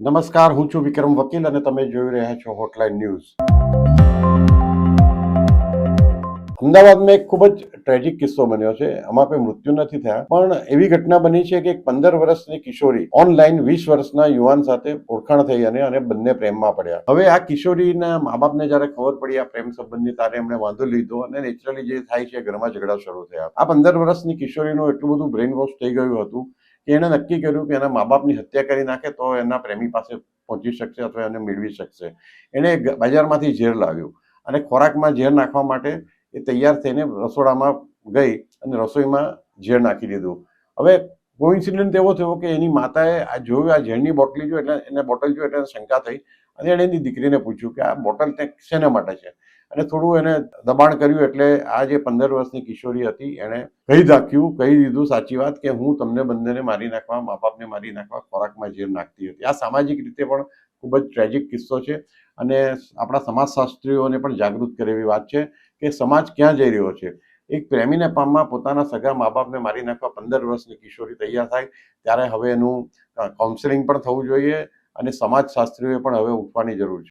નમસ્કાર, હું છું વિક્રમ વકીલ અને તમે જોઈ રહ્યા છો હોટલાઇન ન્યૂઝ અમદાવાદમાં એક ખૂબ જ ટ્રેજિક કિસ્સો બન્યો છે. આમાં કોઈ મૃત્યુ નથી થયા, પણ એવી ઘટના બની છે કે એક પંદર વર્ષની કિશોરી ઓનલાઈન વીસ વર્ષના યુવાન સાથે ઓળખાણ થઈ અને અને બંને પ્રેમમાં પડ્યા. હવે આ કિશોરીના મા બાપને જ્યારે ખબર પડી, આ પ્રેમ સંબંધની તારે એમણે વાંધો લીધો અને નેચરલી જે થાય છે, ઘરમાં ઝઘડા શરૂ થયા. આ પંદર વર્ષની કિશોરીનું એટલું બધું બ્રેઇન વોશ થઈ ગયું હતું એણે નક્કી કર્યું કે એના મા બાપની હત્યા કરી નાખે તો એના પ્રેમી પાસે પહોંચી શકશે અથવા એને મેળવી શકશે. એણે બજારમાંથી ઝેર લાવ્યું અને ખોરાકમાં ઝેર નાખવા માટે એ તૈયાર થઈને રસોડામાં ગઈ અને રસોઈમાં ઝેર નાખી દીધું. હવે કોઇન્સિડન્ટ એવો થયો કે એની માતાએ આ જોયું, આ ઝેરની બોટલી જો એટલે એને બોટલ જો એટલે શંકા થઈ અને એણે એની દીકરીને પૂછ્યું કે આ બોટલ તે શેના માટે છે? અને થોડું એને દબાણ કર્યું એટલે આ જે પંદર વર્ષની કિશોરી હતી એણે કહી નાખ્યું, કહી દીધું સાચી વાત કે હું તમને બંનેને મારી નાખવા, મા બાપને મારી નાખવા ખોરાકમાં ઝેર નાખતી હતી. આ સામાજિક રીતે પણ ખૂબ જ ટ્રેજિક કિસ્સો છે અને આપણા સમાજશાસ્ત્રીઓને પણ જાગૃત કરે એવી વાત છે કે સમાજ ક્યાં જઈ રહ્યો છે? એક પ્રેમીને પામવા પોતાના સગા મા બાપને મારી નાખવા પંદર વર્ષની કિશોરી તૈયાર થાય, ત્યારે હવે એનું કાઉન્સેલિંગ પણ થવું જોઈએ અને સમાજશાસ્ત્રીઓએ પણ હવે ઉઠવાની જરૂર છે.